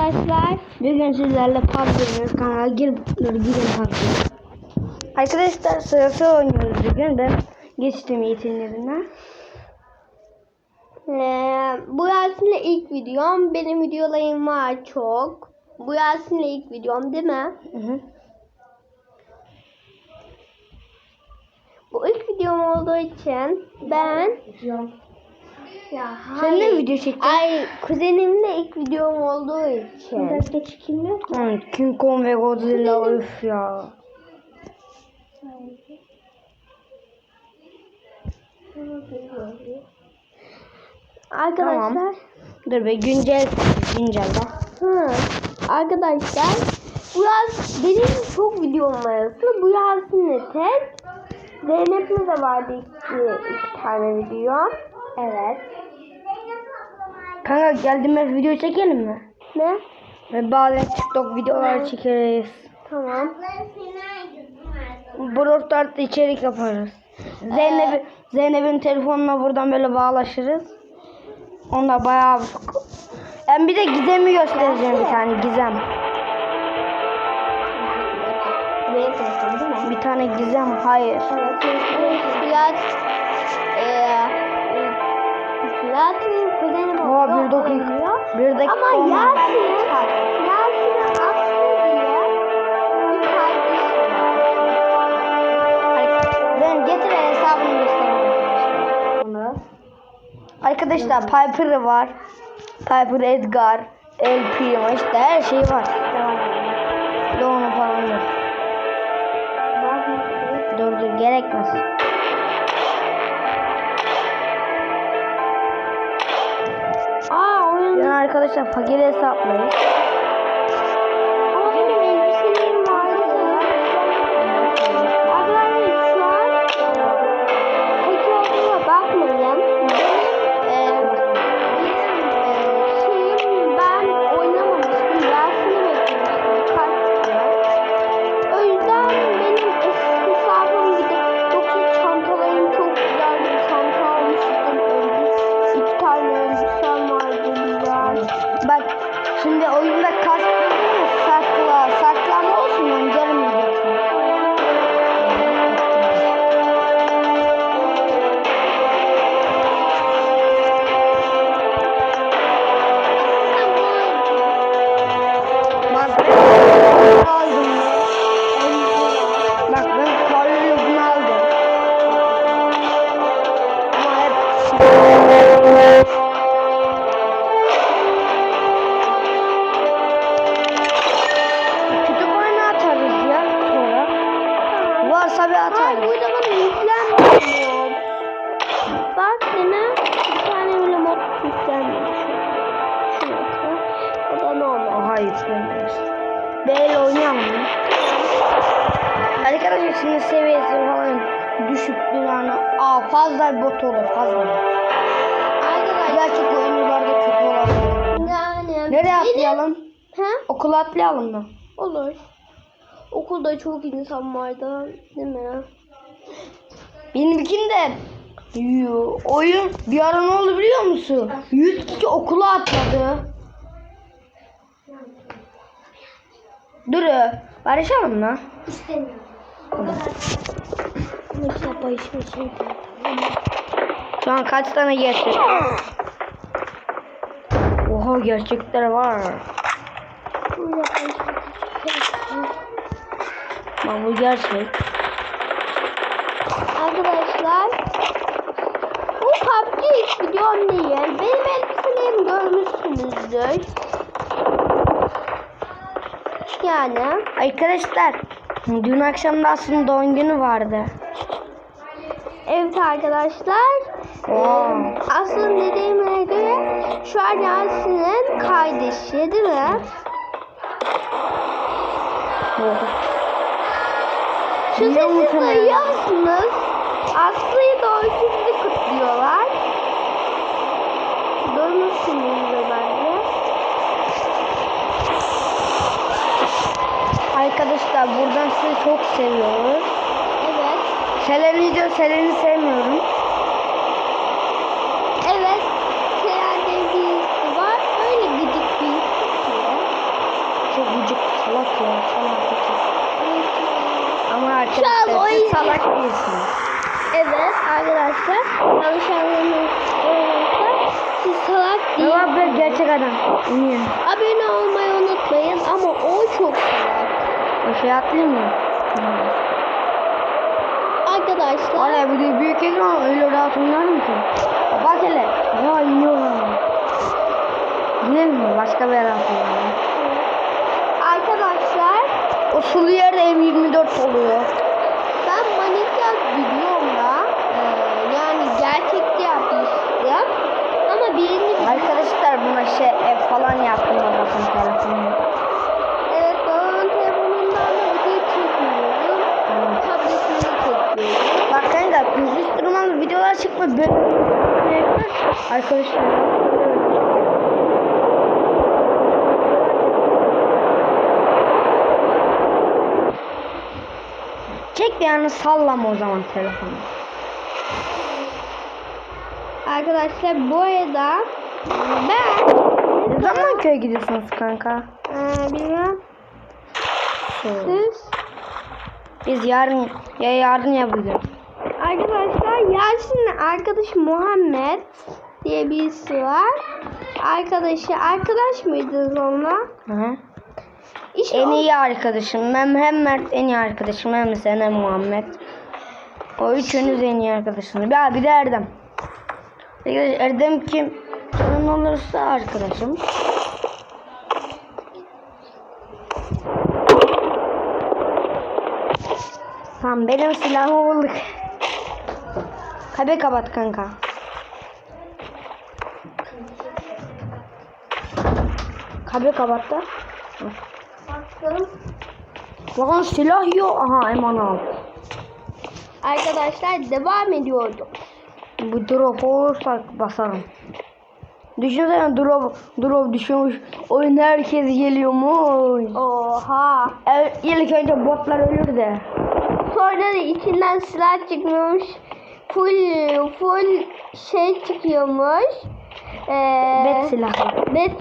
arkadaşlar. Bugün sizlerle PUBG. Kanala gir, girin PUBG. Arkadaşlar sırası oynuyoruz bugün de. Geçtim eğitimlerine. Ee, bu Yasin'le ilk videom. Benim videolarım var çok. Bu Yasin'le ilk videom değil mi? Hı hı. Bu ilk videom olduğu için ben ya Sen de hayır. video çektin? Ay kuzenimle ilk videom olduğu için. Derste çekilmiyor ki. Hı, King Kong ve Godzilla öf ya. Arkadaşlar. Tamam. Dur be güncel güncelde. Hı. Arkadaşlar bu yaz benim çok videom var aslında. Bu Yasin'le tek. Zeynep'le de vardı iki, iki tane video. Evet. Kanka geldiğimde video çekelim mi? Ne? Ve bazen TikTok videolar çekeriz. Tamam. Broadcast içerik yaparız. Zeynep Zeynep'in telefonuna buradan böyle bağlaşırız. Onda bayağı ben bir de gizemi göstereceğim bir tane gizem. Bir tane gizem hayır. Evet. Biraz Yasin'in kuzeni Oha, oluyor, bir dakika. Bir dakika Ama. Yasin, Yasin'in Aslı diye bir kardeşi var. Ben getir hesabını göstereyim. Arkadaşlar Piper var. Piper Edgar, El Primo işte her şey var. Leon'u falan yok. Dur dur gerekmez. Arkadaşlar fakir hesaplayın. Şimdi oyunda kaç Bir Hayır burada bana yüklenmiyor. Bak yine bir tane bile mod yüklenmiyor. Şu-. O da normal. Oha yüklenmiyoruz. Böyle oynayalım mı? Arkadaşlar şimdi seviyesi falan düşüktü yani. Aa fazla bot olur fazla. Arkadaşlar Gerçek oyuncularda kötü olabilir. yani Nereye atlayalım? He? Okula atlayalım mı? Olur. Okulda çok insan vardı değil mi? Benimkinde Yoo, oyun bir ara ne oldu biliyor musun? 100 kişi okula atladı. Dur barışalım mı? İstemiyorum. Başıma şey Şu an kaç tane gerçek? Oha gerçekler var. Bak bu gerçek. Arkadaşlar bu PUBG videom değil. Benim elbiselerimi görmüşsünüzdür. Yani Arkadaşlar dün akşam da aslında doğum günü vardı. evet arkadaşlar Wow. e, aslında dediğime göre şu an Yasin'in kardeşi değil mi? Şu Sesi musun? duyuyor musunuz? Aslı'yı doğum gününü kutluyorlar. Duymuşsunuzdur bence. Arkadaşlar buradan sizi çok seviyoruz. Evet. Selen'i diyor Selen'i sevmiyorum. Evet. Seren diye birisi var. Öyle gıcık birisi ki. bot ya. Salak iki. Ama arkadaşlar siz salak değilsiniz. Evet arkadaşlar. Yanlış anlamayın. Siz salak değil. Baba be gerçek adam. İniyor. Abone olmayı unutmayın ama o çok salak. O şey atlıyor mu? Arkadaşlar. Valla de büyük ekran öyle rahat oynarım ki. Bak hele. Ya iniyorlar. Gidelim mi? Başka bir yere atlayalım. Arkadaşlar O sulu yerde M24 oluyor. ben Minecraft videomda e, yani gerçekte yapmıştım. Ama birini Arkadaşlar buna şey ev falan yaptım babasının telefonunu. evet babamın telefonundan da video çekmiyorum. Tabletini çekiyorum. Bak kanka durmaz videolar çıkma böyle Arkadaşlar yani sallama o zaman telefonu. Arkadaşlar bu arada ben Ne zaman köye gidiyorsunuz kanka? e, bilmem siz Biz yarın ya yarın ya bugün. Arkadaşlar Yasin'in arkadaş Muhammed diye birisi var. Arkadaşı arkadaş mıydınız onunla? Hı. İşte En iyi arkadaşım. Ben hem Mert en iyi arkadaşım hem sen hem Muhammed. O üçünüz en iyi arkadaşınız. Ya bir de Erdem. Erdem kim? Sorun olursa arkadaşım. Tamam benim silahımı bulduk. Kabe kapat kanka. Kabe kapat da. Baktım. Lan silah yok. Aha eman. Arkadaşlar devam ediyordum. Bu drop olursa basarım. Düşünsene drop, drop düşüyormuş. Oyun herkes geliyormuş. Oha. Evet, ilk önce botlar ölür de. Sonra da içinden silah çıkmıyormuş. Full full şey çıkıyormuş. Ee, Bet silahı. Bet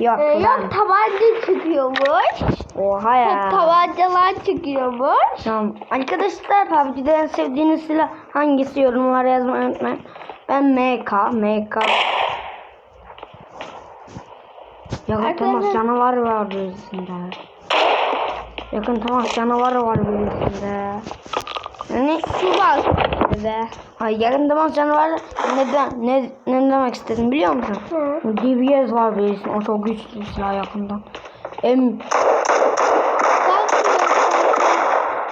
Yok Ee, yok tabanca çıkıyormuş. Oha ya. tabancalar çıkıyormuş. Tamam. Arkadaşlar PUBG'de en sevdiğiniz silah hangisi yorumlara yazmayı unutmayın. Ben MK, MK. Yakın temas canavar var birisinde. Yakın temas canavar var birisinde. Yani Şu bak. Ve ay yakın temas canavar neden ne ne demek istedim biliyor musun? Hı. DBS var birisinde. O çok güçlü silah yakından. Em Bak.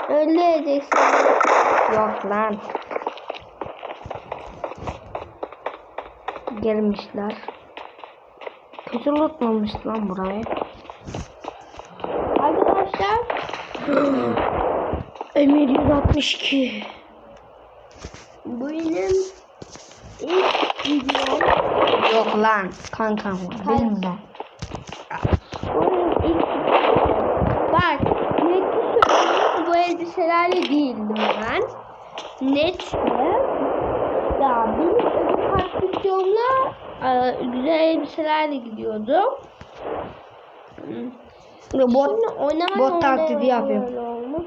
Öldüreceksin. Yok lan. Gelmişler. Kötü lootmamış lan burayı. Arkadaşlar Emir 162. bu benim ilk videom. Yok lan. Kankam var. Benim de. Bak net söylüyorum bu elbiselerle değildim ben. Net ya benim öbür park videomla e, güzel elbiselerle gidiyordum. Bot, Şimdi oynamaya bot taklidi yapıyor. öyle olmuş.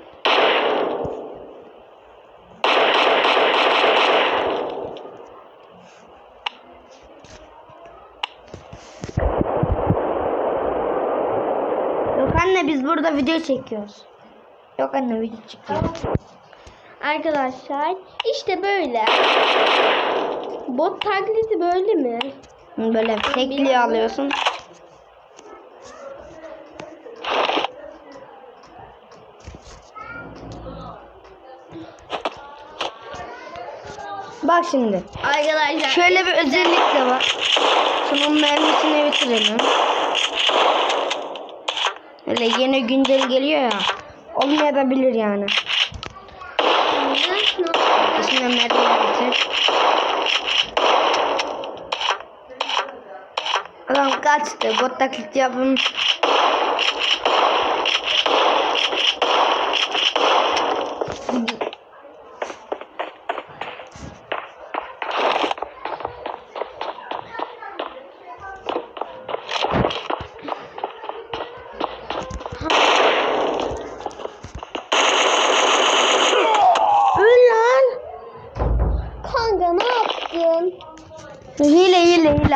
Yok anne biz burada video çekiyoruz. Yok anne video çekiyoruz. Arkadaşlar işte böyle. Bot taklidi böyle mi? Böyle tekliği alıyorsun. Bak şimdi. Arkadaşlar Şöyle bir özellik de var. Şunun mermisini bitirelim. Öyle yeni güncel geliyor ya. Olmayabilir yani. Şimdi mermi bitir. Adam kaçtı. Bot taklit yapın.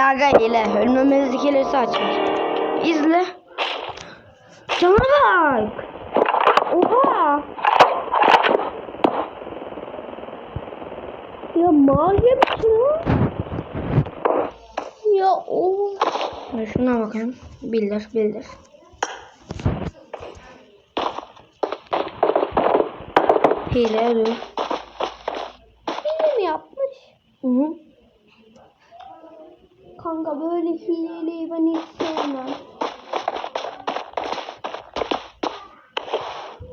Hile aga hile. Ölmemezlik hilesi açmış. İzle. Cana bak. Oha. Ya mağara ya. Ya o. Ya Şuna bakayım. Bildir bildir. Hile. Hile mi yapmış? Hı hı. Kanka böyle hileyi ben hiç sevmem.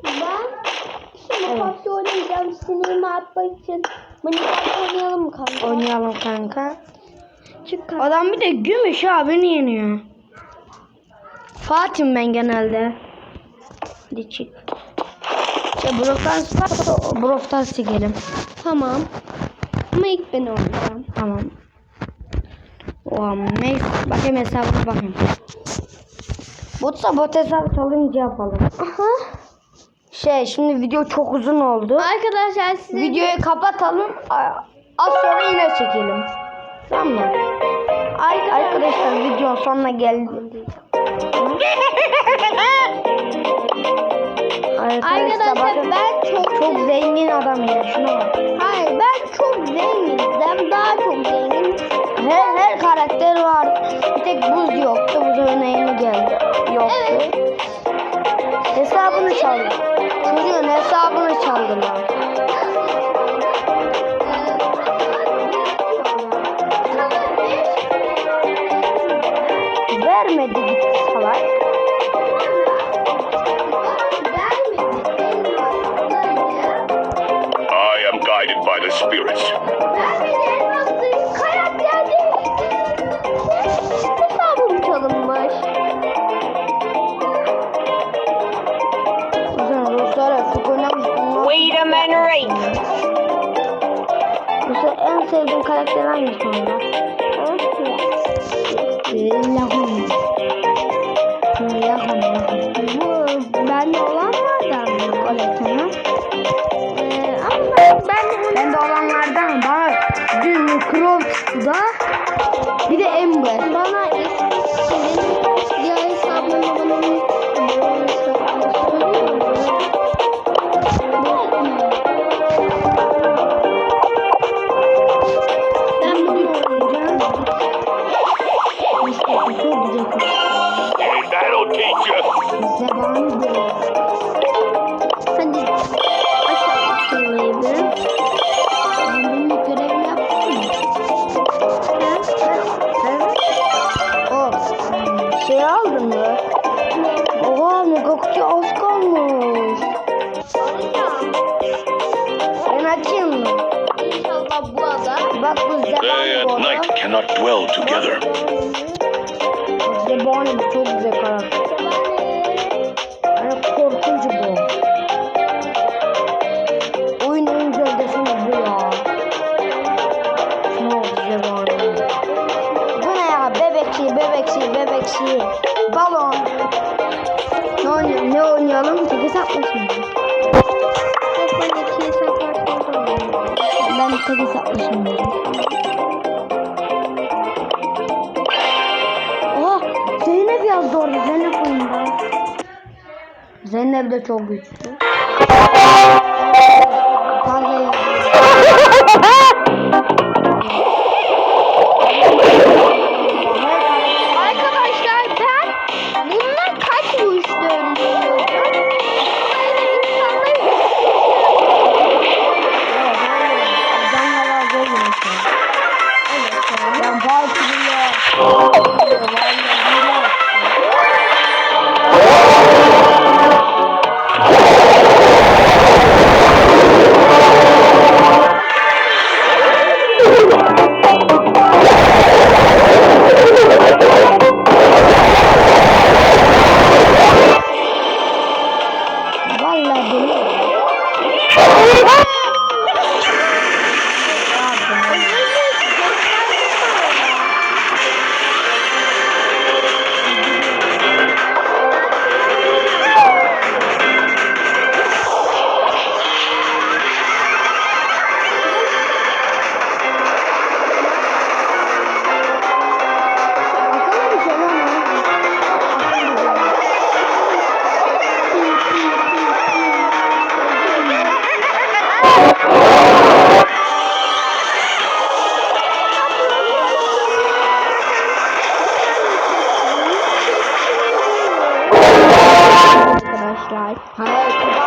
Ben şimdi Evet. PUBG oynayacağım. Sinirimi atmak için. Minecraft oynayalım mı kanka? Oynayalım kanka. Çık kanka. Adam bir de gümüş abi beni yeniyor. Fatih ben genelde. Hadi çık. Şey Broftan Broftan çekelim. Tamam. Ama ilk ben oynayacağım. Tamam. Oha neyse. Bakayım hesabına bakayım. Botsa bot hesabı çalınca yapalım. Aha. Şey şimdi video çok uzun oldu. Arkadaşlar size Videoyu kapatalım. A- Az sonra yine çekelim. Tamam mı? Arkadaşlar videonun sonuna geldik. Arkadaşlar Arkadaşlar bakın ben çok çok zengin adam ya şuna bak. Hayır ben çok zenginim. Daha çok zenginim. Her her karakter var. Bir tek buz yoktu. Buz örneğini geldi. Yoktu. Evet. Hesabını çaldı. Çocuğun hesabını çaldılar. Vermedi gitti salak. I am guided by the spirits. Karakter hangisi onda? Lahum. Lahum, lahum. Bu bende olanlardan mı? Ee, ama ben, ben de olanlardan bana dün Crow bir de Ember. bana eskisinin teach you. Zebani de. Hadi şurayı bir. Ben bunun görevini yaptım mı? O şey aldın mı? Oha mega kutu az kalmış. Ben açayım mı? İnşallah bu. Bak bu arada. night cannot dwell together. Zebani çok güzel karakter. Zeynep de çok güçlü. 来。